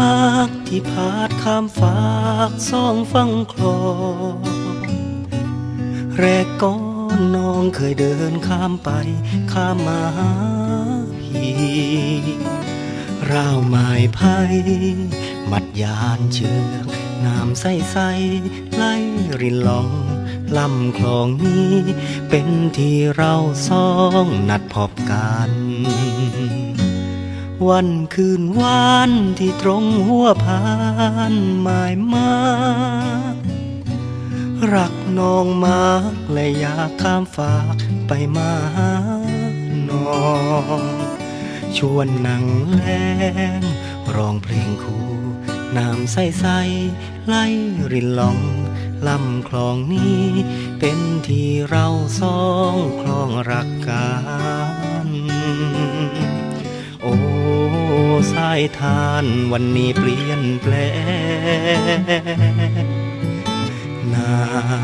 มากที่พาดข้ามฝากซ่องฟังคลองแรกก้อนน้องเคยเดินข้ามไป ข้ามมาหาพี่ราวไม้ไผ่มัดยานเชือกน้ำใสใสไหลรินลองลำคลองนี้ เป็นที่เราสองนัดพบกัน วันคืนวานที่ตรงหัวพานหมายมารักน้องมากและอยากข้ามฝากไปมาหาน้อง ชวนนั่งแลงร้องเพลงคู่ น้ำใสๆไหลรินหลองลำคลองนี้ เป็นที่เราสองคลองรักกัน โอ้ สายทานวันนี้เปลี่ยนแปลงน้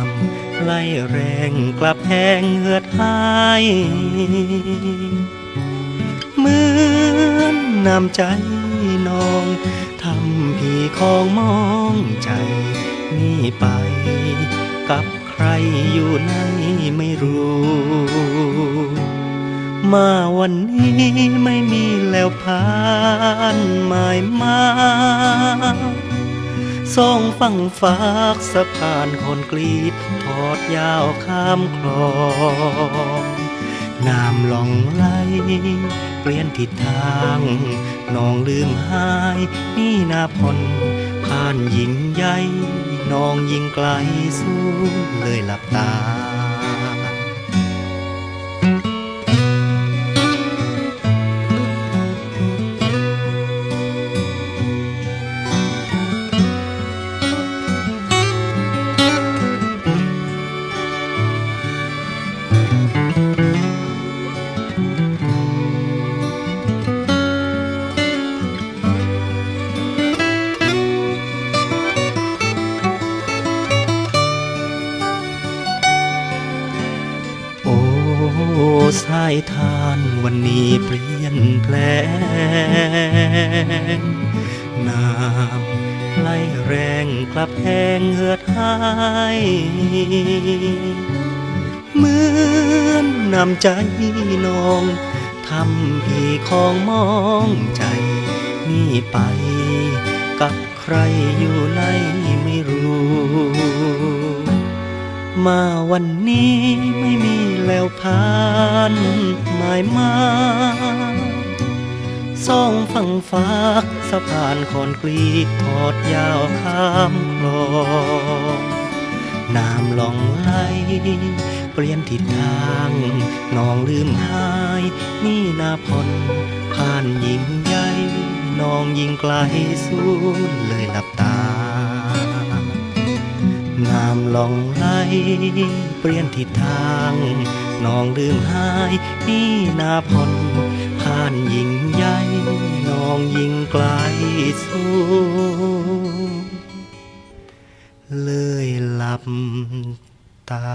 ำไหลแรงกลับแห้งเหือดหายเหมือนน้ำใจน้องทำพี่ของมองใจนี่ไปกับใครอยู่ไหนไม่รู้ มาวันนี้ไม่มีแล้วผ่านหมายมาส่องฟังฝากสะพานคนกรีตทอดยาวข้ามคลองน้ำลองไหลเปลี่ยนทิศทางน้องลืมหายนี่นาพลผ่านยิงใหญ่น้องยิงไกลสู้เลยหลับตา สายทานวันนี้เปลี่ยนแปลงน้ำไหลแรงกลับแห้งเหือดหายเหมือนน้ำใจนองทำพี่ของมองใจ นี่ไปกับใครอยู่ไหนไม่รู้ มาวันนี้ไม่มีแล้วผ่านหมายมาสองฟังฝากสะพานคอนกรีตทอดยาวข้ามคลองน้ำลองไหลเปลี่ยนทิศทางน้องลืมหาย นี่นาพลผ่านยิงใหญ่น้องยิงไกลสูนเลยหลับต น้ำลองไหลเปลี่ยนทิศทางน้องลืมหายนี่นาพลผ่านยิ่งใหญ่น้องยิ่งไกลสูงเลยหลับตา